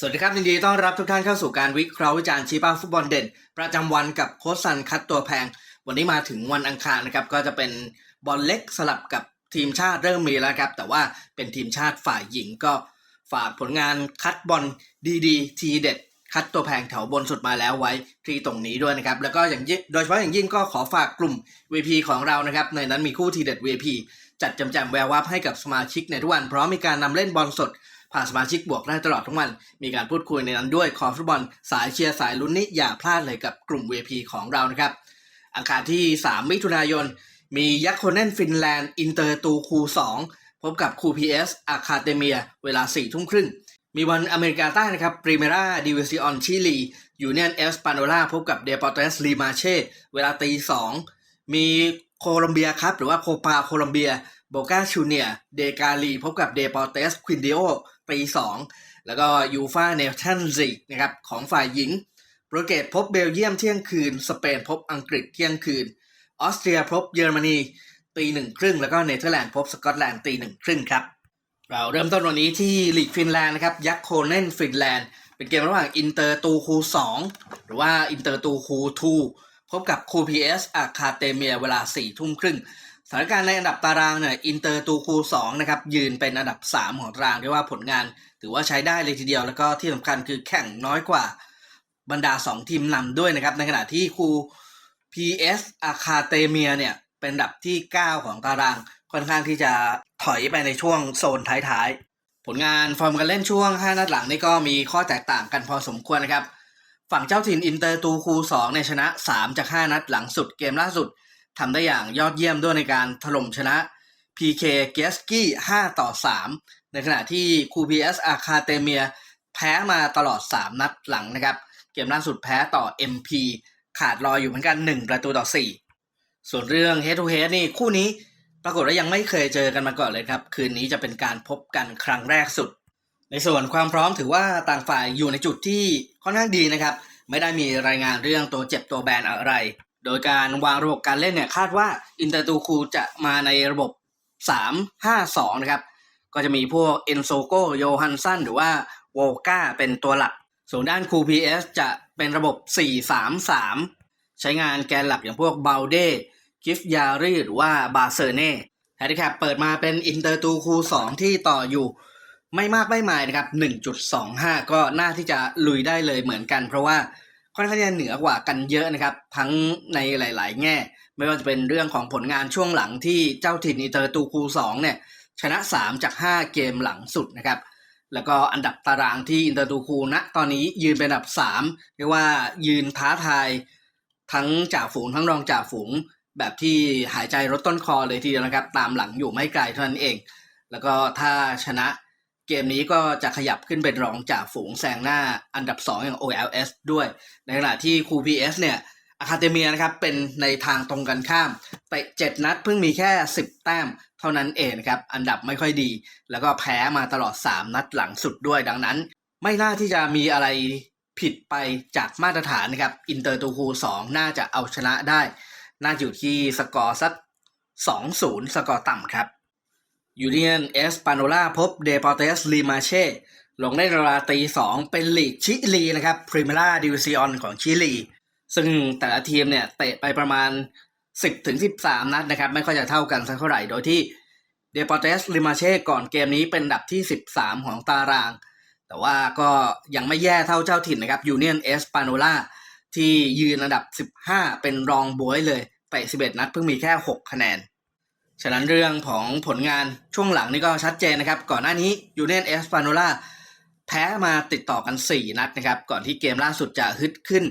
สวัสดีครับยินดีต้อนรับทุกท่านเข้าสู่การวิเคราะห์วิจารณ์ชี้เป้าฟุตบอลเด่น ประจำวันกับโค้ชซันคัดตัวแพง วันนี้มาถึงวันอังคารนะครับ ก็จะเป็นบอลเล็กสลับกับทีมชาติเริ่มมีแล้วครับ แต่ว่าเป็นทีมชาติฝ่ายหญิงก็ฝากผลงานคัดบอลดีๆ ทีเด็ด คัดตัวแพงแถวบนสุดมาแล้วไว้ที่ตรงนี้ด้วยนะครับ แล้วก็อย่างยิ่งโดยเฉพาะอย่างยิ่งก็ขอฝากกลุ่ม VP ของเรานะครับในนั้นมีคู่ทีเด็ด VP จัดจำแจมแวววับให้กับสมาชิกในทุกวันเพราะมีการนำเล่นบอลสด ผ่านสมาชิกบวกได้ตลอดทั้งวัน มีการพูดคุยในนั้นด้วยคอฟุตบอลสายเชียร์สายลุ้นนี้อย่าพลาดเลยกับกลุ่ม VP ของเรานะครับอังคารที่ 3 มิถุนายน มียักษ์โคเนนฟินแลนด์อินเตอร์ตูคู2พบกับคูพีเอสอาคาเดเมีย เวลา4ทุ่มครึ่ง มีวันอเมริกาใต้นะครับปรีเมราดิวิซิออนชิลียูเนียนเอสปานโนลาพบกับเดปอร์เตสลีมาเช่เวลาตีสองมีโคลอมเบียครับ หรือว่าโคปาโคลอมเบียโบกาชูเนียเดกาลีพบกับเดปอร์เตสควินเดโอ ตีสองแล้วก็ยูฟาเนชั่นซีกนะครับของฝ่ายหญิงโปรเกสพบเบลเยียมเที่ยงคืน สเปนพบอังกฤษเที่ยงคืน ออสเตรียพบเยอรมนีตีหนึ่งครึ่งแล้วก็เนเธอร์แลนด์พบสกอตแลนด์ตีหนึ่งครึ่งครับ เราเริ่มต้นวันนี้ที่ลีกฟินแลนด์นะครับยักษ์โคเนนฟินแลนด์เป็นเกมระหว่างอินเตอร์ตูคู2หรือว่าอินเตอร์ตูคู2พบกับคูพีเอสอาคาเตเมียเวลา4ทุ่มครึ่ง สถานการณ์ในอันดับตารางเนี่ยอินเตอร์ตูคู2นะครับยืนเป็นอันดับ 3 ของตารางเรียกว่าผลงาน ถือว่าใช้ได้เลยทีเดียว แล้วก็ที่สำคัญคือแข่งน้อยกว่าบรรดา 2 ทีมนำด้วยนะครับ ในขณะที่คู PS อาคาเตเมียเนี่ยเป็นอันดับที่ 9 ของตาราง ค่อนข้างที่จะถอยไปในช่วงโซนท้ายๆ ผลงานฟอร์มการเล่นช่วง 5 นัดหลังนี่ก็มีข้อแตกต่างกันพอสมควรนะครับ ฝั่งเจ้าถิ่นอินเตอร์ตูคู2เนี่ยชนะ 3 จาก 5 นัดหลังสุดเกมล่าสุด ทำได้อย่างยอดเยี่ยมด้วยในการถล่มชนะ PK เกสกี้5ต่อ 3 ในขณะที่คู PS อาคาเตเมียแพ้มาตลอด 3 นัดหลังนะครับ เกมล่าสุดแพ้ต่อ MP ขาดรอยอยู่เหมือนกัน 1 ประตูต่อ 4 ส่วนเรื่อง Head to Head นี่คู่นี้ปรากฏว่ายังไม่เคยเจอกันมาก่อนเลยครับ คืนนี้จะเป็นการพบกันครั้งแรกสุด ในส่วนความพร้อมถือว่าต่างฝ่ายอยู่ในจุดที่ค่อนข้างดีนะครับ ไม่ได้มีรายงานเรื่องตัวเจ็บตัวแบนอะไร โดยการวางระบบการเล่นเนี่ยคาดว่าอินเตอร์ตูคูจะมาในระบบ 3-5-2 นะครับ ก็จะมีพวกเอนโซโกโยฮันสันหรือว่าโวก้าเป็นตัวหลัก ส่วนด้านคูพีเอสจะเป็นระบบ 4-3-3 ใช้งานแกนหลักอย่างพวกบาลเดกิฟยารีหรือว่าบาเซเน่แฮนดิแคปเปิดมาเป็นอินเตอร์ตูคู2ที่ต่ออยู่ไม่มากไม่หมายนะครับ 1.25 ก็น่าที่จะลุยได้เลยเหมือนกัน เพราะว่า ค่อนข้างจะเหนือกว่ากันเยอะนะครับ ทั้งในหลาย ๆ แง่ ไม่ว่าจะเป็นเรื่องของผลงานช่วงหลังที่เจ้าถิ่นอินเตอร์ตูคู2เนี่ยชนะ 3 จาก 5 เกมหลังสุดนะครับแล้วก็อันดับตารางที่อินเตอร์ตูคูณตอนนี้ยืนเป็นอันดับ 3 เรียกว่ายืนท้าทายทั้งจ่าฝูงทั้งรองจ่าฝูง แบบที่หายใจรถต้นคอเลยทีเดียวนะครับ ตามหลังอยู่ไม่ไกลเท่านั้นเอง แล้วก็ถ้าชนะ เกมนี้ก็จะขยับขึ้นเป็นรองจ่าฝูงแซงหน้าอันดับ 2 อย่าง OLS ด้วย ในขณะที่คู PS เนี่ยอะคาเดเมียนะครับเป็นในทางตรงกันข้ามเตะ7นัดเพิ่งมีแค่ 10 แต้มเท่านั้นเองนะครับ อันดับไม่ค่อยดี แล้วก็แพ้มาตลอด 3 นัดหลังสุดด้วยดังนั้น ไม่น่าที่จะมีอะไรผิดไปจากมาตรฐานนะครับ อินเตอร์ตูคู2น่าจะเอาชนะได้ น่าจะอยู่ที่สกอร์สัก2-0 สกอร์ต่ำครับ ยูเนียนเอสปาโนลาพบเดปอเตสลีมาเช่ลงได้เวลาตีสองเป็นลีกชิลีนะครับพรีเมราดิวิซิออนของชิลี ซึ่งแต่ละทีมเนี่ยเตะไปประมาณ 10ถึง13 นัดนะครับ ไม่ค่อยจะเท่ากันสักเท่าไหร่โดยที่เดปอเตสลิมาเช่ก่อนเกมนี้เป็นดับที่ 13 ของตาราง แต่ว่าก็ยังไม่แย่เท่าเจ้าถิ่นนะครับยูเนียนเอสปาโนลาที่ยืนอันดับ 15 เป็นรองบวยเลยเตะ11 นัดเพิ่งมีแค่ 6 คะแนน ฉะนั้นเรื่องของผลงานช่วงหลังนี่ก็ชัดเจนนะครับ ก่อนหน้านี้ยูเนียนเอสปาโนลาแพ้มาติดต่อกัน 4 นัดนะครับ ก่อนที่เกมล่าสุดจะฮึดขึ้น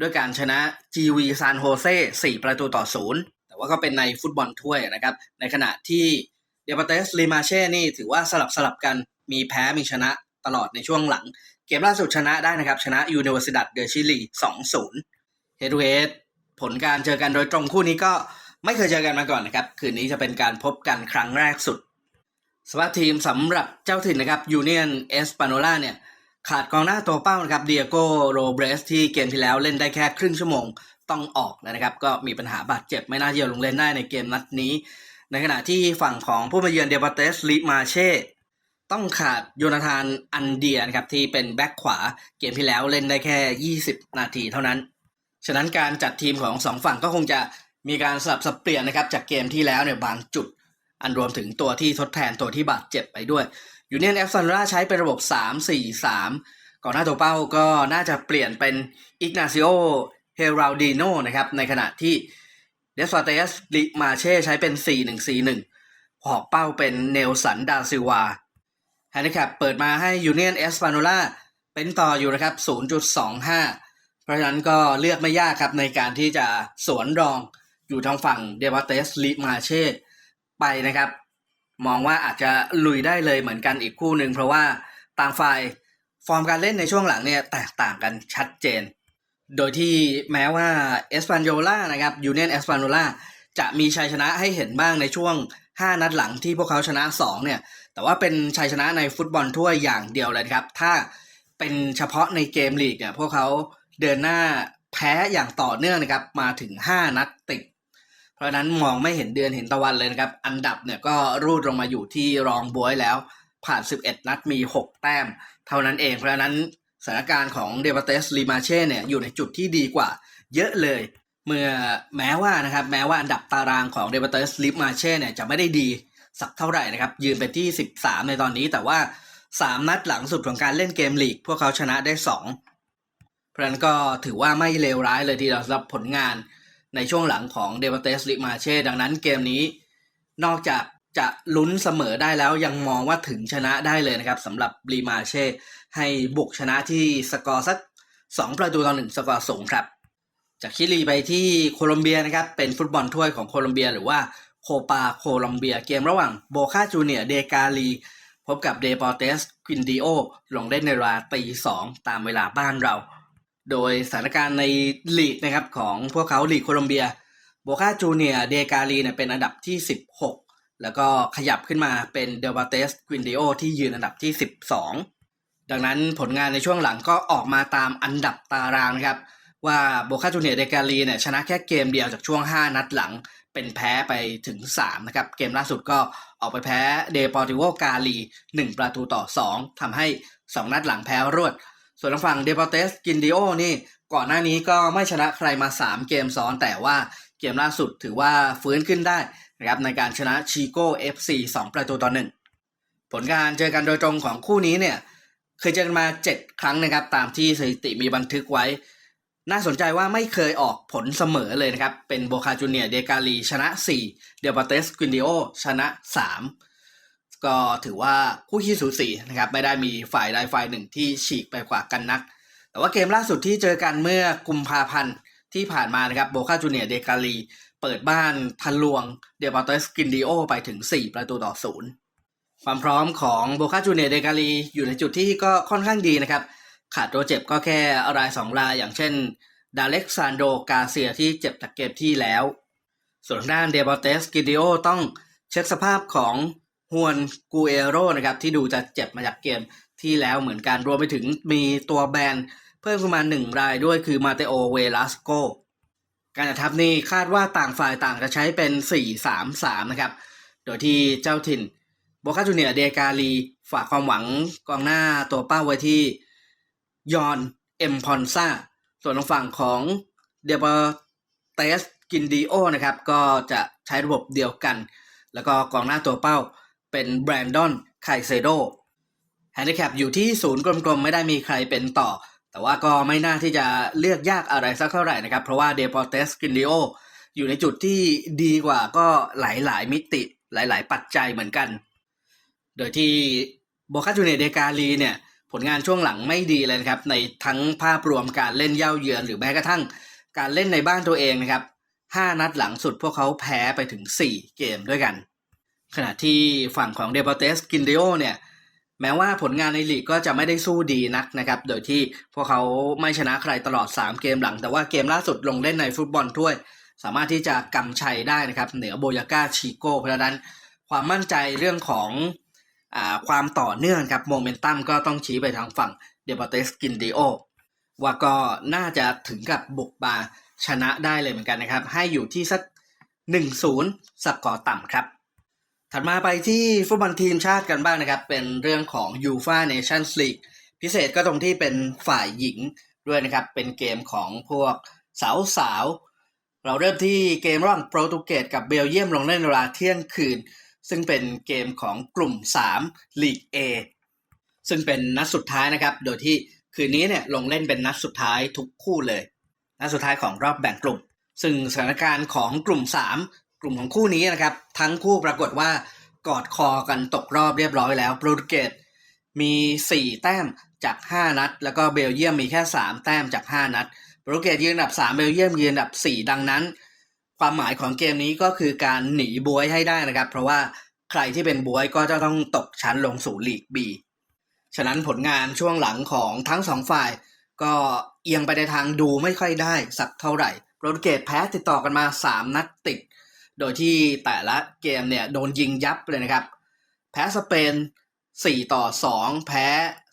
ด้วยการชนะ GV ซานโฮเซ่4ประตูต่อ0แต่ว่าก็เป็นในฟุตบอลถ้วยนะครับ ในขณะที่เดปาเตสลิมาเช่นี่ถือว่าสลับสลับกันมีแพ้มีชนะตลอดในช่วงหลัง เกมล่าสุดชนะได้นะครับ ชนะยูนิเวอร์ซิดัดเดชิลี2-0เฮดเวดผลการเจอกันโดยตรงคู่นี้ก็ ไม่เคยเจอกันมาก่อนนะครับ คืนนี้จะเป็นการพบกันครั้งแรกสุดสภาพทีมสำหรับเจ้าถิ่นนะครับยูเนียนเอสปาโนลาเนี่ยขาดกองหน้าตัวเป้านะครับเดียโกโรเบรสที่เกมที่แล้วเล่นได้แค่ครึ่งชั่วโมงต้องออกแล้วนะครับ ก็มีปัญหาบาดเจ็บไม่น่าจะลงเล่นได้ในเกมนัดนี้ ในขณะที่ฝั่งของผู้มาเยือนเดบาเตสลิมาเช่ต้องขาดโยนาธานอันเดียนะครับที่เป็นแบ็คขวาเกมที่แล้วเล่นได้แค่ 20 นาทีเท่านั้น ฉะนั้นการจัดทีมของสองฝั่งก็คงจะ มีการสลับสับเปลี่ยนนะครับจากเกมที่แล้วเนี่ยบางจุด อันรวมถึงตัวที่ทดแทนตัวที่บาดเจ็บไปด้วยยูเนียนแอฟซันราใช้เป็นระบบ 3-4-3 ก่อนหน้าตัวเป้าก็น่าจะเปลี่ยนเป็นอิกนาซิโอเฮราลดิโนนะครับในขณะที่เดสฟาเตสลิมาเช่ใช้เป็น 4-1-4-1 หอกเป้าเป็นเนลสันดาซิวาแฮนดิแคปเปิดมาให้ยูเนียนเอสปาโนล่าเป็นต่ออยู่นะครับ 0.25 เพราะฉะนั้นก็เลือกไม่ยากครับในการที่จะสวนรอง อยู่ทางฝั่งเดวาเตสลิมาเช่ไปนะครับ มองว่าอาจจะลุยได้เลยเหมือนกันอีกคู่หนึ่งเพราะว่าต่างฝ่ายฟอร์มการเล่นในช่วงหลังเนี่ยแตกต่างกันชัดเจน โดยที่แม้ว่าเอสปานโยล่านะครับยูเนียนเอสปานโยล่าจะมีชัยชนะให้เห็นบ้างในช่วง 5 นัดหลังที่พวกเขาชนะ 2 เนี่ย แต่ว่าเป็นชัยชนะในฟุตบอลถ้วอย่างเดียวเลยครับ ถ้าเป็นเฉพาะในเกมลีกเนี่ยพวกเขาเดินหน้าแพ้อย่างต่อเนื่องนะครับมาถึง 5 นัดติด ราะนั้นมองไม่เห็นเดือนเห็นตะวันเลยนะครับ อันดับเนี่ยก็รูดลงมาอยู่ที่รองบวยแล้ว ผ่าน 11 นัดมี 6 แต้ม เท่านั้นเอง เพราะนั้นสถานการณ์ของเดวเตสลีมาเช่เนี่ยอยู่ในจุดที่ดีกว่า เยอะเลย เมื่อแม้ว่านะครับแม้ว่าอันดับตารางของเดวเตสลิมาเช่เนี่ยจะไม่ได้ดีสักเท่าไหร่นะครับยืนไปที่ 13 ในตอนนี้ แต่ว่า 3 นัดหลังสุดของการเล่นเกมลีก พวกเขาชนะได้ 2 เพราะฉะนั้นก็ถือว่าไม่เลวร้ายเลยทีเดียวสำหรับผลงาน ในช่วงหลังของเดวาเตสลิมาเช่ดังนั้นเกมนี้นอกจากจะลุ้นเสมอได้แล้วยังมองว่าถึงชนะได้เลยนะครับสำหรับลีมาเช่ให้บุกชนะที่สกอร์สัก 2 ประตูต่อหนึ่งสกอร์สูงครับ จากชิลีไปที่โคลอมเบียนะครับเป็นฟุตบอลถ้วยของโคลอมเบียหรือว่าโคปาโคลอมเบียเกมระหว่างโบคาจูเนียเดกาลีพบกับเดปอเตสควินดิโอลงเล่นในเวลาตีสองตามเวลาบ้านเรา โดยสถานการณ์ในลีกนะครับของพวกเขาลีกโคลอมเบียโบคาจูเนียเดกาลีเนี่ยเป็นอันดับที่ 16 แล้วก็ขยับขึ้นมาเป็นเดลบาเตสควินดิโอที่ยืนอันดับที่ 12 ดังนั้นผลงานในช่วงหลังก็ออกมาตามอันดับตารางนะครับ ว่าโบคาจูเนียเดกาลีเนี่ยชนะแค่เกมเดียวจากช่วง 5 นัดหลังเป็นแพ้ไปถึง 3 นะครับ เกมล่าสุดก็ออกไปแพ้เดปอร์ติโวกาลี 1 ประตูต่อ 2ทำให้ 2 นัดหลังแพ้รวด ส่วนทางฝั่งเดปอเตสกินดิโอนี่ก่อนหน้านี้ก็ไม่ชนะใครมา 3 เกมซ้อน แต่ว่าเกมล่าสุดถือว่าฟื้นขึ้นได้นะครับในการชนะชิโก้ FC 2 ประตูต่อ 1 ผลการเจอกันโดยตรงของคู่นี้เนี่ยเคยเจอกันมา 7 ครั้งนะครับตามที่สถิติมีบันทึกไว้ น่าสนใจว่าไม่เคยออกผลเสมอเลยนะครับ เป็นโบคาจูเนียเดกาลีชนะ 4 เดลปาเตสกินดิโอชนะ 3 ก็ถือว่าคู่ขี้สูสีนะครับไม่ได้มีฝ่ายใดฝ่ายหนึ่งที่ฉีกไปกว่ากันนัก แต่ว่าเกมล่าสุดที่เจอกันเมื่อกุมภาพันธ์ที่ผ่านมานะครับโบคาจูเนียเดกาลีเปิดบ้านทันลวงเดลปาเตสกินดิโอไปถึง 4 ประตูต่อศูนย์ความพร้อมของโบคาจูเนียเดกาลีอยู่ในจุดที่ก็ค่อนข้างดีนะครับ ขาดตัวเจ็บก็แค่รายสองรายอย่างเช่น ดาเล็กซานโดกาเซียที่เจ็บจากเกมที่แล้ว ส่วนทางด้านเดบอเตสกิดิโอต้องเช็คสภาพของ ฮวนกูเอโรนะครับที่ดูจะเจ็บมาจากเกมที่แล้วเหมือนกันรวมไปถึงมีตัวแบนเพิ่มขึ้นมาหนึ่งรายด้วยคือมาเตโอเวลาสโกการจัดทัพนี้คาดว่าต่างฝ่ายต่างจะใช้เป็น 4-3-3 นะครับ โดยที่เจ้าถิ่นโบคาจูเนียเดกาลีฝากความหวังกองหน้าตัวเป้าไว้ที่ยอนเอ็มพอนซาส่วนทางฝั่งของเดบเตสกินดีโอนะครับ ก็จะใช้ระบบเดียวกัน แล้วก็กองหน้าตัวเป้า เป็นแบรนดอนไคเซโดแฮนดิแคปอยู่ที่ศูนย์กลมๆ ไม่ได้มีใครเป็นต่อ แต่ว่าก็ไม่น่าที่จะเลือกยากอะไรสักเท่าไหร่นะครับ เพราะว่าเดปอเตสกินดิโออยู่ในจุดที่ดีกว่าก็หลายๆมิติหลายๆ ปัจจัยเหมือนกัน โดยที่โบคาจูเนเดกาลีเนี่ยผลงานช่วงหลังไม่ดีเลยนะครับ ในทั้งภาพรวมการเล่นเย่าเยือนหรือแม้กระทั่งการเล่นในบ้านตัวเองนะครับ 5 นัดหลังสุดพวกเขาแพ้ไปถึง 4 เกมด้วยกัน ขณะที่ฝั่งของเดปอเตสกินเดโอเนี่ยแม้ว่าผลงานในลีกก็จะไม่ได้สู้ดีนักนะครับ โดยที่พวกเขาไม่ชนะใครตลอด 3 เกมหลัง แต่ว่าเกมล่าสุดลงเล่นในฟุตบอลถ้วย สามารถที่จะกำชัยได้นะครับ เหนือโบยาก้าชิโก้เพราะฉะนั้นความมั่นใจเรื่องของอความต่อเนื่องครับโมเมนตัมก็ต้องชี้ไปทางฝั่งเดปอเตสกินดิโอว่าก็น่าจะถึงกับบุกบาชนะได้เลยเหมือนกันนะครับ ให้อยู่ที่สัก1-0สกอร์ต่ำครับ ถัดมาไปที่ฟุตบอลทีมชาติกันบ้างนะครับ เป็นเรื่องของ UEFA Nations League พิเศษก็ตรงที่เป็นฝ่ายหญิงด้วยนะครับ เป็นเกมของพวกสาวสาวเราเริ่มที่เกมร่างโปรตุเกสกับเบลเยียมลงเล่นเวลาเที่ยงคืน ซึ่งเป็นเกมของกลุ่ม 3 ลีก A ซึ่งเป็นนัดสุดท้ายนะครับ โดยที่คืนนี้เนี่ยลงเล่นเป็นนัดสุดท้ายทุกคู่เลย นัดสุดท้ายของรอบแบ่งกลุ่ม ซึ่งสถานการณ์ของกลุ่ม 3 กลุ่มของคู่นี้นะครับ ทั้งคู่ปรากฏว่ากอดคอกันตกรอบเรียบร้อยแล้วโปรตุเกสมี 4 แต้มจาก 5 นัด แล้วก็เบลเยียมมีแค่ 3 แต้มจาก 5 นัดโปรตุเกสยืนอันดับ 3 เบลเยียมยืนอันดับ 4 ดังนั้น ความหมายของเกมนี้ก็คือการหนีบวยให้ได้นะครับ เพราะว่าใครที่เป็นบวยก็จะต้องตกชั้นลงสู่ลีก B ฉะนั้นผลงานช่วงหลังของทั้งสองฝ่าย ก็เอียงไปในทางดูไม่ค่อยได้สักเท่าไหร่โปรตุเกสแพ้ติดต่อกันมา 3 นัดติด โดยที่แต่ละเกมเนี่ยโดนยิงยับเลยนะครับ แพ้สเปน 4 ต่อ 2 แพ้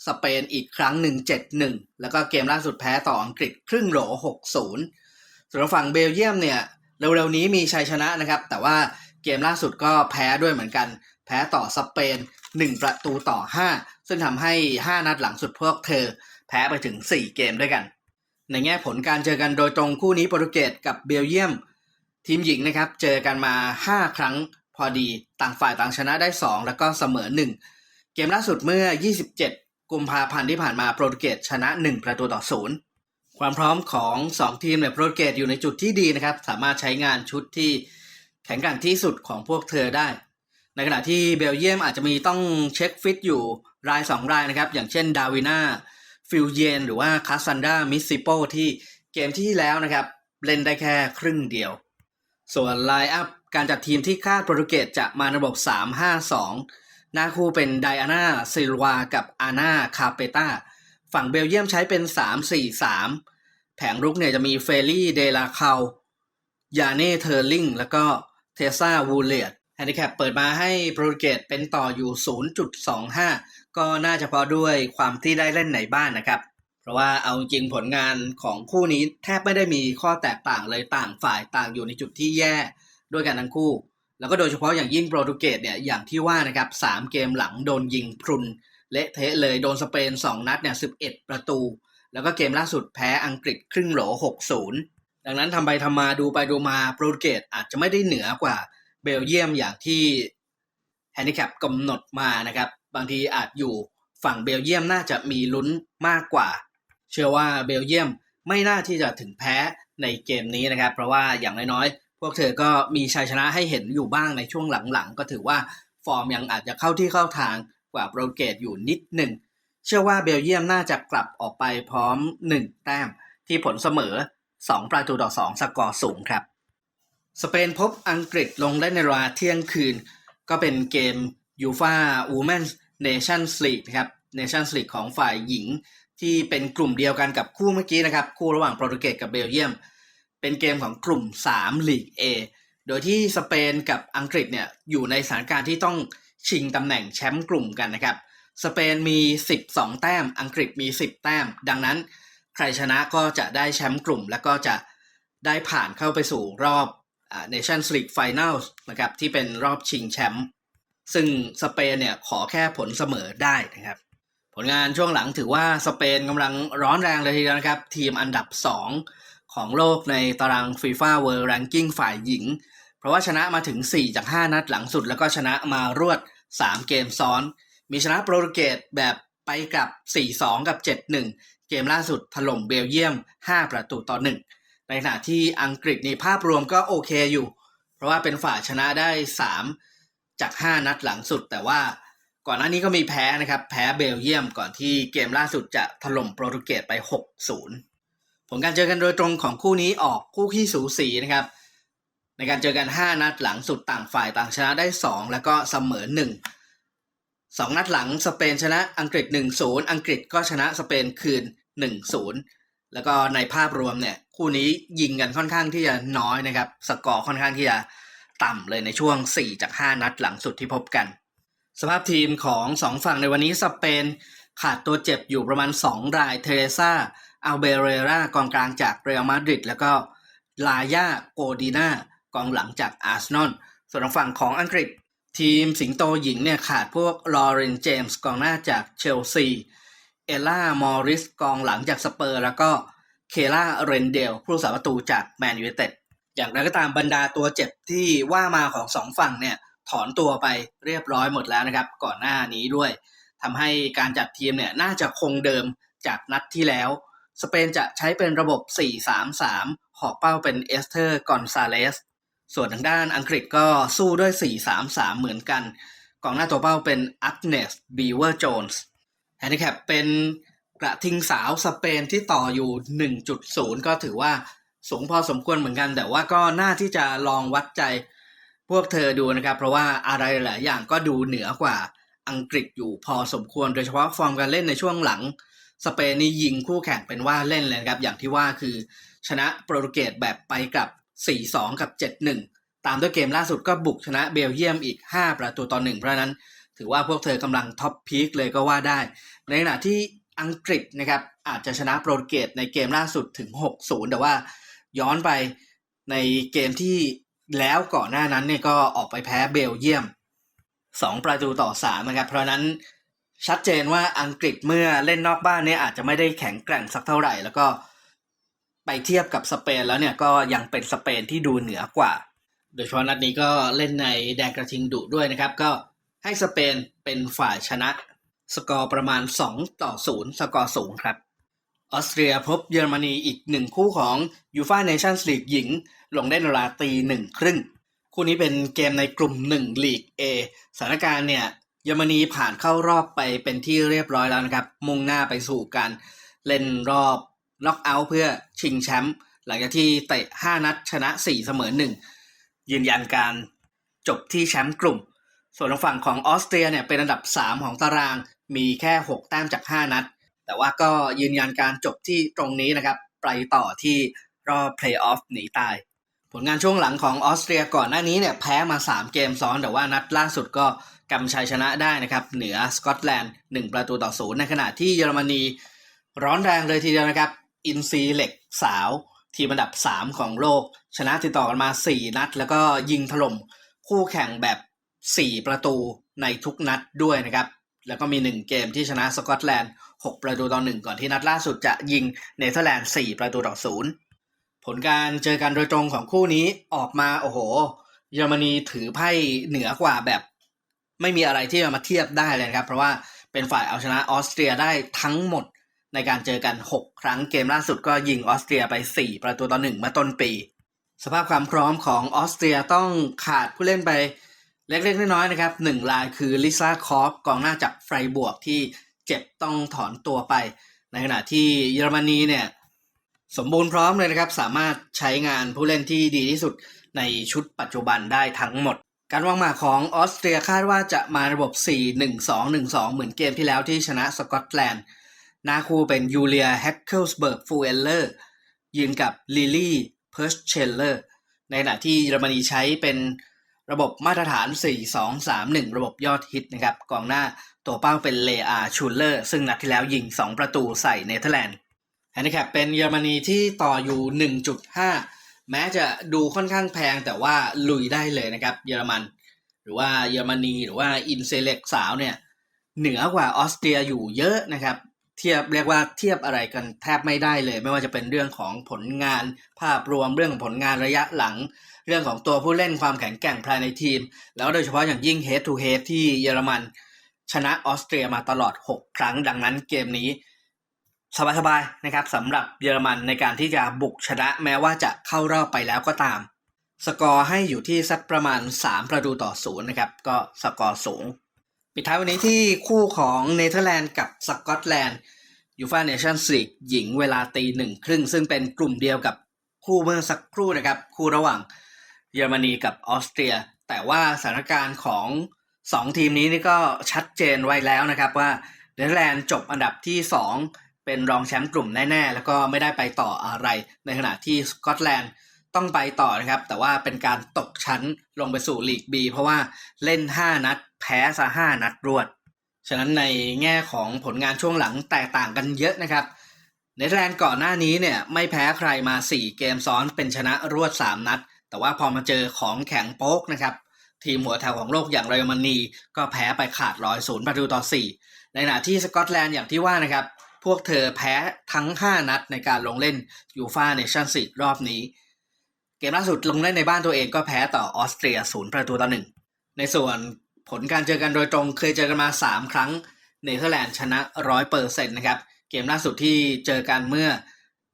สเปนอีกครั้งหนึ่ง7-1 แล้วก็เกมล่าสุดแพ้ต่ออังกฤษครึ่งโหล 6-0 ส่วนฝั่งเบลเยียมเนี่ยเร็วๆนี้มีชัยชนะนะครับ แต่ว่าเกมล่าสุดก็แพ้ด้วยเหมือนกัน แพ้ต่อสเปน 1 ประตูต่อ 5 ซึ่งทำให้ 5 นัดหลังสุดพวกเธอ แพ้ไปถึง 4 เกมด้วยกัน ในแง่ผลการเจอกันโดยตรงคู่นี้โปรตุเกสกับเบลเยียม ทีมหญิงนะครับเจอกันมา 5 ครั้งพอดีต่างฝ่ายต่างชนะได้ 2 แล้วก็เสมอ 1 เกมล่าสุดเมื่อ 27 กุมภาพันธ์ที่ผ่านมาโปรตุเกสชนะ 1 ประตูต่อ 0 ความพร้อมของ 2 ทีมเนี่ยโปรตุเกสอยู่ในจุดที่ดีนะครับ สามารถใช้งานชุดที่แข็งแกร่งที่สุดของพวกเธอได้ ในขณะที่เบลเยียมอาจจะมีต้องเช็คฟิตอยู่ราย 2 รายนะครับ อย่างเช่นดาวิน่าฟิลเยนหรือว่าคาซันดามิสซิโปที่เกมที่แล้วนะครับ เล่นได้แค่ครึ่งเดียว ส่วนไลน์อัพการจัดทีมที่คาดโปรตุเกสจะมาระบบ 3-5-2 หน้าคู่เป็นไดอาน่าซิลวา กับอาน่าคาเปตาฝั่งเบลเยียมใช้เป็น 3-4-3 แผงรุกเนี่ยจะมีเฟลี่เดลาคายาเน่เทอร์ลิงแล้วก็เทซ่าวูเลียดแฮนดิแคปเปิดมาให้โปรตุเกสเป็นต่ออยู่ 0.25 ก็น่าจะพราะด้วยความที่ได้เล่นในบ้านนะครับ ราะว่าเอาจริงผลงานของคู่นี้แทบไม่ได้มีข้อแตกต่างเลยต่างฝ่ายต่างอยู่ในจุดที่แย่ด้วยกันทั้งคู่ แล้วก็โดยเฉพาะอย่างยิ่งโปรตุเกสเนี่ยอย่างที่ว่านะครับ3เกมหลังโดนยิงพรุนเละเทะเลยโดนสเปน 2 นัดเนี่ย11ประตู แล้วก็เกมล่าสุดแพ้อังกฤษครึ่งโหล6-0ดังนั้นทำไปทำมาดูไปดูมาโปรตุเกสอาจจะไม่ได้เหนือกว่าเบลเยียมอย่างที่แฮนดิแคปกำหนดมานะครับบางทีอาจอยู่ฝั่งเบลเยียมน่าจะมีลุ้นมากกว่า เชื่อว่าเบลเยียมไม่น่าที่จะถึงแพ้ในเกมนี้นะครับ เพราะว่าอย่างน้อยๆ พวกเธอก็มีชัยชนะให้เห็นอยู่บ้างในช่วงหลังๆ ก็ถือว่าฟอร์มยังอาจจะเข้าที่เข้าทางกว่าโปรเกสอยู่นิดหนึ่ง เชื่อว่าเบลเยียมน่าจะกลับออกไปพร้อม 1 แต้มที่ผลเสมอ 2 ประตูต่อ 2 สกอร์สูงครับ สเปนพบอังกฤษลงได้ในเวลาเที่ยงคืน ก็เป็นเกมยูฟา Women's Nations League นะครับ Nations League ของฝ่ายหญิง ที่เป็นกลุ่มเดียวกันกับคู่เมื่อกี้นะครับ คู่ระหว่างโปรตุเกสกับเบลเยียม เป็นเกมของกลุ่ม 3 ลีก A โดยที่สเปนกับอังกฤษเนี่ยอยู่ในสถานการณ์ที่ต้องชิงตำแหน่งแชมป์กลุ่มกันนะครับ สเปนมี 12 แต้ม อังกฤษมี 10 แต้ม ดังนั้นใครชนะก็จะได้แชมป์กลุ่ม แล้วก็จะได้ผ่านเข้าไปสู่รอบ Nations League Final นะครับที่เป็นรอบชิงแชมป์ซึ่งสเปนเนี่ยขอแค่ผลเสมอได้นะครับ ผลงานช่วงหลังถือว่าสเปนกำลังร้อนแรงเลยทีเดียวนะครับ ทีมอันดับ 2 ของโลกในตาราง FIFA World Ranking ฝ่ายหญิง เพราะว่าชนะมาถึง 4 จาก 5 นัดหลังสุด แล้วก็ชนะมารวด 3 เกมซ้อน มีชนะโปรตุเกสแบบไปกับ 4-2 กับ 7-1 เกมล่าสุดถล่มเบลเยียม 5 ประตูต่อ 1 ในขณะที่อังกฤษในภาพรวมก็โอเคอยู่ เพราะว่าเป็นฝ่ายชนะได้ 3 จาก 5 นัดหลังสุดแต่ว่า ก่อนหน้านี้ก็มีแพ้นะครับ แพ้เบลเยียมก่อนที่เกมล่าสุดจะถล่มโปรตุเกสไป 6-0 ผลการเจอกันโดยตรงของคู่นี้ออกคู่ขี้สูสีนะครับ ในการเจอกัน 5 นัดหลังสุดต่างฝ่ายต่างชนะได้ 2 แล้วก็เสมอ 1 2 นัดหลังสเปนชนะอังกฤษ 1-0 อังกฤษก็ชนะสเปนคืน 1-0 แล้วก็ในภาพรวมเนี่ยคู่นี้ยิงกันค่อนข้างที่จะน้อยนะครับ สกอร์ค่อนข้างที่จะต่ำเลยในช่วง 4 จาก 5 นัดหลังสุดที่พบกัน สภาพทีมของ2ฝั่งในวันนี้สเปนขาดตัวเจ็บอยู่ประมาณ 2 ราย เทเรซาอัลเบเรรากองกลางจากเรอัลมาดริดแล้วก็ลายาโกดีนากองหลังจากอาร์เซนอลส่วนทางฝั่งของอังกฤษ ทีมสิงโตหญิงเนี่ยขาดพวกลอเรนเจมส์กองหน้าจากเชลซี เอลล่ามอริสกองหลังจากสเปอร์ แล้วก็เคล่าเรนเดลผู้รักษาประตูจากแมนยูไนเต็ดอย่างไรก็ตามบรรดาตัวเจ็บที่ว่ามาของสองฝั่งเนี่ย ถอนตัวไปเรียบร้อยหมดแล้วนะครับ ก่อนหน้านี้ด้วยทำให้การจัดทีมเนี่ยน่าจะคงเดิมจากนัดที่แล้ว สเปนจะใช้เป็นระบบ 4-3-3 หอกเป้าเป็นเอสเตอร์กอนซาเลสส่วนทางด้านอังกฤษก็สู้ด้วย 4-3-3 เหมือนกัน กองหน้าตัวเป้าเป็นอักเนสบีเวอร์โจนส์แฮนดิแคปเป็นกระทิงสาวสเปนที่ต่ออยู่ 1.0 ก็ถือว่าสูงพอสมควรเหมือนกัน แต่ว่าก็น่าที่จะลองวัดใจ พวกเธอดูนะครับ เพราะว่าอะไรหลายอย่างก็ดูเหนือกว่าอังกฤษอยู่พอสมควร โดยเฉพาะฟอร์มการเล่นในช่วงหลัง สเปนนี่ยิงคู่แข่งเป็นว่าเล่นเลยนะครับ อย่างที่ว่าคือชนะโปรตุเกสแบบไปกับ 4-2 กับ 7-1 ตามด้วยเกมล่าสุดก็บุกชนะเบลเยียมอีก 5 ประตูต่อหนึ่งเพราะฉะนั้น ถือว่าพวกเธอกำลังท็อปพีคเลยก็ว่าได้ ในขณะที่อังกฤษนะครับอาจจะชนะโปรตุเกสในเกมล่าสุดถึง 6-0 แต่ว่าย้อนไปในเกมที่ แล้วก่อนหน้านั้นเนี่ยก็ออกไปแพ้เบลเยียม 2 ประตูต่อ3นะครับ เพราะนั้นชัดเจนว่าอังกฤษเมื่อเล่นนอกบ้านเนี่ยอาจจะไม่ได้แข็งแกร่งสักเท่าไหร่ แล้วก็ไปเทียบกับสเปนแล้วเนี่ยก็ยังเป็นสเปนที่ดูเหนือกว่า โดยเฉพาะนัดนี้ก็เล่นในแดนกระทิงดุด้วยนะครับ ก็ให้สเปนเป็นฝ่ายชนะ สกอร์ประมาณ 2 ต่อ 0 สกอร์สูงครับ ออสเตรียพบเยอรมนีอีกหนึ่งคู่ของยูฟาเนชั่นส์ลีกหญิง ลงได้นเวลาตีหนึ่งครึ่ง คู่นี้เป็นเกมในกลุ่ม1ลีก A สถานการณ์เนี่ยเยอรมนีผ่านเข้ารอบไปเป็นที่เรียบร้อยแล้วนะครับ มุ่งหน้าไปสู่การเล่นรอบล็อกเอาท์เพื่อชิงแชมป์หลังจากที่เตะ 5 นัดชนะ 4 เสมอ 1 ยืนยันการจบที่แชมป์กลุ่ม ส่วนทางฝั่งของออสเตรียเนี่ยเป็นอันดับ 3 ของตารางมีแค่ 6 แต้มจาก 5 นัด แต่ว่าก็ยืนยันการจบที่ตรงนี้นะครับ ไปต่อที่รอบเพลย์ออฟหนีตาย ผลงานช่วงหลังของออสเตรียก่อนหน้านี้เนี่ยแพ้มา 3 เกมซ้อน แต่ว่านัดล่าสุดก็กำชัยชนะได้นะครับ เหนือสกอตแลนด์ 1 ประตูต่อศูนย์ในขณะที่เยอรมนีร้อนแรงเลยทีเดียวนะครับ อินซีเหล็กสาวทีมอันดับ 3 ของโลก ชนะติดต่อกันมา 4 นัด แล้วก็ยิงถล่มคู่แข่งแบบ 4 ประตูในทุกนัดด้วยนะครับ แล้วก็มี 1 เกมที่ชนะสกอตแลนด์ 6 ประตูต่อ1ก่อนที่นัดล่าสุดจะยิงเนเธอร์แลนด์4ประตูต่อ0ผลการเจอกันโดยตรงของคู่นี้ออกมาโอ้โห เยอรมนีถือไพ่เหนือกว่าแบบ ไม่มีอะไรที่จะมาเทียบได้เลยครับ เพราะว่าเป็นฝ่ายเอาชนะออสเตรียได้ทั้งหมดในการเจอกัน 6 ครั้งเกมล่าสุดก็ยิงออสเตรียไป 4 ประตูต่อ1เมื่อต้นปี สภาพความพร้อมของออสเตรียต้องขาดผู้เล่นไปเล็กๆน้อยๆนะครับหนึ่งรายคือลิซ่าคอฟกองหน้าจากไฟบวกที่ เจ็บต้องถอนตัวไป ในขณะที่เยอรมนีเนี่ยสมบูรณ์พร้อมเลยนะครับ สามารถใช้งานผู้เล่นที่ดีที่สุดในชุดปัจจุบันได้ทั้งหมด การวางหมากของออสเตรียคาดว่าจะมาระบบ 4-1-2-1-2 เหมือนเกมที่แล้วที่ชนะสกอตแลนด์น้าคูเป็นยูเลียแฮกเคิลสเบิร์กฟูเอลเลอร์ยืนกับลิลี่เพิร์ชเชลเลอร์ในขณะที่เยอรมนีใช้เป็นระบบมาตรฐาน 4-2-3-1 ระบบยอดฮิตนะครับกองหน้า ตัวเป้าเป็นเลอาชูเลอร์ ซึ่งนัดที่แล้วยิง 2 ประตูใส่เนเธอร์แลนด์แฮนดิแคปเป็นเยอรมนีที่ต่ออยู่ 1.5 แม้จะดูค่อนข้างแพงแต่ว่าลุยได้เลยนะครับเยอรมัน หรือว่าเยอรมนีหรือว่าอินเซเล็กสาวเนี่ยเหนือกว่าออสเตรียอยู่เยอะนะครับ เทียบเรียกว่าเทียบอะไรกันแทบไม่ได้เลย ไม่ว่าจะเป็นเรื่องของผลงานภาพรวมเรื่องของผลงานระยะหลัง เรื่องของตัวผู้เล่นความแข็งแกร่งภายในทีม แล้วโดยเฉพาะอย่างยิ่ง head to head ที่เยอรมัน ชนะออสเตรียมาตลอด 6 ครั้งดังนั้นเกมนี้สบายๆนะครับสำหรับเยอรมันในการที่จะบุกชนะแม้ว่าจะเข้ารอบไปแล้วก็ตาม สกอร์ให้อยู่ที่สักประมาณ 3 ประตูต่อศูนย์นะครับ ก็สกอร์สูง ปิดท้ายวันนี้ที่คู่ของเนเธอร์แลนด์กับสกอตแลนด์ยูฟาเนชั่นส์ลีกหญิงเวลาตีหนึ่งครึ่งซึ่งเป็นกลุ่มเดียวกับคู่เมื่อสักครู่นะครับ คู่ระหว่างเยอรมนีกับออสเตรีย แต่ว่าสถานการณ์ของ 2ทีมนี้นี่ก็ชัดเจนไว้แล้วนะครับว่าเนเธอร์แลนด์จบอันดับที่ 2 เป็นรองแชมป์กลุ่มแน่ๆ แล้วก็ไม่ได้ไปต่ออะไร ในขณะที่สกอตแลนด์ต้องไปต่อนะครับ แต่ว่าเป็นการตกชั้นลงไปสู่ลีก B เพราะว่าเล่น 5 นัด แพ้ซะ5นัดรวด ฉะนั้นในแง่ของผลงานช่วงหลังแตกต่างกันเยอะนะครับเนเธอร์แลนด์ก่อนหน้านี้เนี่ยไม่แพ้ใครมา 4 เกมซ้อนเป็นชนะรวด 3 นัด แต่ว่าพอมาเจอของแข็งโป๊กนะครับ ทีมหัวแถวของโลกอย่างเยอรมนี ก็แพ้ไปขาดลอยศูนย์ประตูต่อ 4 ในขณะที่สกอตแลนด์อย่างที่ว่านะครับ พวกเธอแพ้ทั้ง 5 นัดในการลงเล่นยูฟาเนชั่นส์ลีกรอบนี้ เกมล่าสุดลงเล่นในบ้านตัวเองก็แพ้ต่อออสเตรียศูนย์ประตูต่อหนึ่งในส่วนผลการเจอกันโดยตรงเคยเจอกันมา 3 ครั้งเนเธอร์แลนด์ชนะร้อยเปอร์เซ็นต์นะครับ เกมล่าสุดที่เจอกันเมื่อ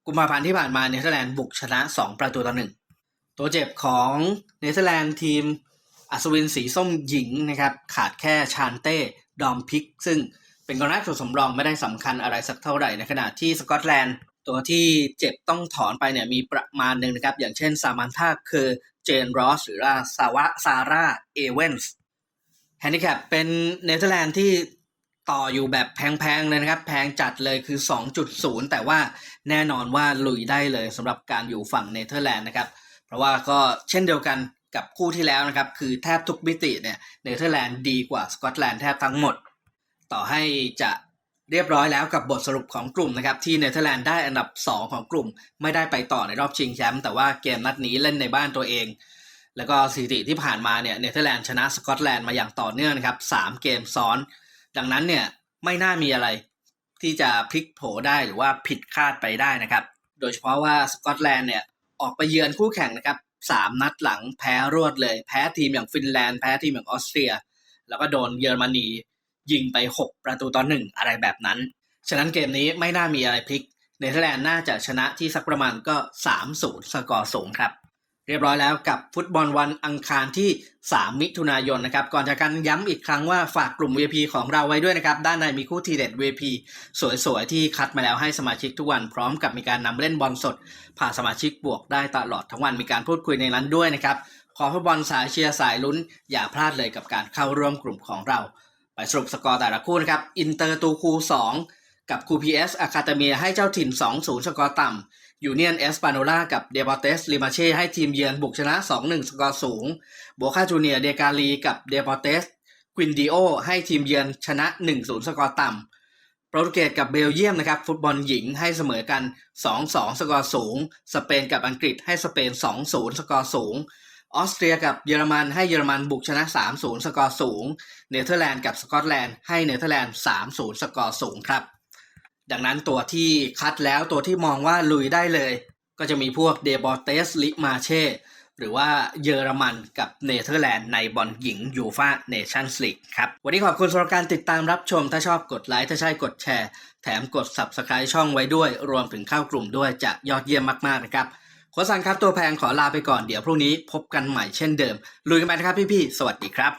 กุมภาพันธ์ที่ผ่านมาเนเธอร์แลนด์บุกชนะ 2 ประตูต่อหนึ่งตัวเจ็บของเนเธอร์แลนด์ทีม อัศวินสีส้มหญิงนะครับขาดแค่ชานเต้ดอมพิก ซึ่งเป็นกองหน้าตัวสำรองไม่ได้สำคัญอะไรสักเท่าไหร่ในขณะที่สกอตแลนด์ตัวที่เจ็บต้องถอนไปเนี่ยมีประมาณหนึ่งนะครับ อย่างเช่นซามันธาคือเจนรอสหรือว่าซาวะซาร่าเอเวนส์แฮนดิแคปเป็นเนเธอร์แลนด์ที่ต่ออยู่แบบแพงๆเลยนะครับ แพงจัดเลยคือ 2.0 แต่ว่าแน่นอนว่าลุยได้เลยสำหรับการอยู่ฝั่งเนเธอร์แลนด์นะครับ เพราะว่าก็เช่นเดียวกัน กับคู่ที่แล้วนะครับ คือแทบทุกมิติเนี่ยเนเธอร์แลนด์ดีกว่าสกอตแลนด์แทบทั้งหมด ต่อให้จะเรียบร้อยแล้วกับบทสรุปของกลุ่มนะครับ ที่เนเธอร์แลนด์ได้อันดับ 2 ของกลุ่ม ไม่ได้ไปต่อในรอบชิงแชมป์แต่ว่าเกมนัดนี้เล่นในบ้านตัวเอง แล้วก็สถิติที่ผ่านมาเนี่ยเนเธอร์แลนด์ชนะสกอตแลนด์มาอย่างต่อเนื่องนะครับสามเกมซ้อน ดังนั้นเนี่ยไม่น่ามีอะไรที่จะพลิกโผได้หรือว่าผิดคาดไปได้นะครับ โดยเฉพาะว่าสกอตแลนด์เนี่ยออกไปเยือนคู่แข่งนะครับ สามนัดหลังแพ้รวดเลย แพ้ทีมอย่างฟินแลนด์แพ้ทีมอย่างออสเตรีย แล้วก็โดนเยอรมนียิงไป 6 ประตูต่อหนึ่งอะไรแบบนั้น ฉะนั้นเกมนี้ไม่น่ามีอะไรพลิกเนเธอร์แลนด์น่าจะชนะที่สักประมาณก็ 3-0 สกอร์สูงครับ เรียบร้อยแล้วกับฟุตบอลวันอังคารที่ 3 มิถุนายนนะครับก่อนจากกันย้ำอีกครั้งว่าฝากกลุ่ม VIP ของเราไว้ด้วยนะครับ ด้านในมีคู่ทีเด็ด VIP สวยๆ ที่คัดมาแล้วให้สมาชิกทุกวันพร้อมกับมีการนำเล่นบอลสด ผ่านสมาชิกบวกได้ตลอดทั้งวันมีการพูดคุยในนั้นด้วยนะครับ ขอฟุตบอลสายเชียร์สายลุ้น อย่าพลาดเลยกับการเข้าร่วมกลุ่มของเรา ไปสรุปสกอร์แต่ละคู่นะครับอินเตอร์ตูคู 2 กับคูพีเอสอะคาเตเมียให้เจ้าถิ่น 2-0 สกอร์ต่ำ ยูเนียนเอสปาโนล่ากับเดบอเตสลิมาเช่ให้ทีมเยือนบุกชนะ 2-1 สกอร์สูง โบคาจูเนียเดกาลีกับเดบอเตสควินดิโอให้ทีมเยือนชนะ 1-0 สกอร์ต่ำโปรตุเกสกับเบลเยียมนะครับ ฟุตบอลหญิงให้เสมอกัน 2-2 สกอร์สูง สเปนกับอังกฤษให้สเปน 2-0 สกอร์สูง ออสเตรียกับเยอรมันให้เยอรมันบุกชนะ 3-0 สกอร์สูง เนเธอร์แลนด์กับสกอตแลนด์ให้เนเธอร์แลนด์ 3-0 สกอร์สูงครับ ดังนั้นตัวที่คัดแล้วตัวที่มองว่าลุยได้เลย ก็จะมีพวกเดบอเตสลิมาเช่หรือว่าเยอรมันกับเนเธอร์แลนด์ในบอลหญิงยูฟาเนชั่นส์ลีกครับ วันนี้ขอบคุณสำหรับการติดตามรับชม ถ้าชอบกดไลค์ ถ้าใช่กดแชร์ แถมกด Subscribe ช่องไว้ด้วย รวมถึงเข้ากลุ่มด้วยจะยอดเยี่ยมมาก ๆ นะครับโคสันครับตัวแพงขอลาไปก่อนเดี๋ยวพรุ่งนี้พบกันใหม่เช่นเดิม ลุยกันไปนะครับพี่ๆ สวัสดีครับ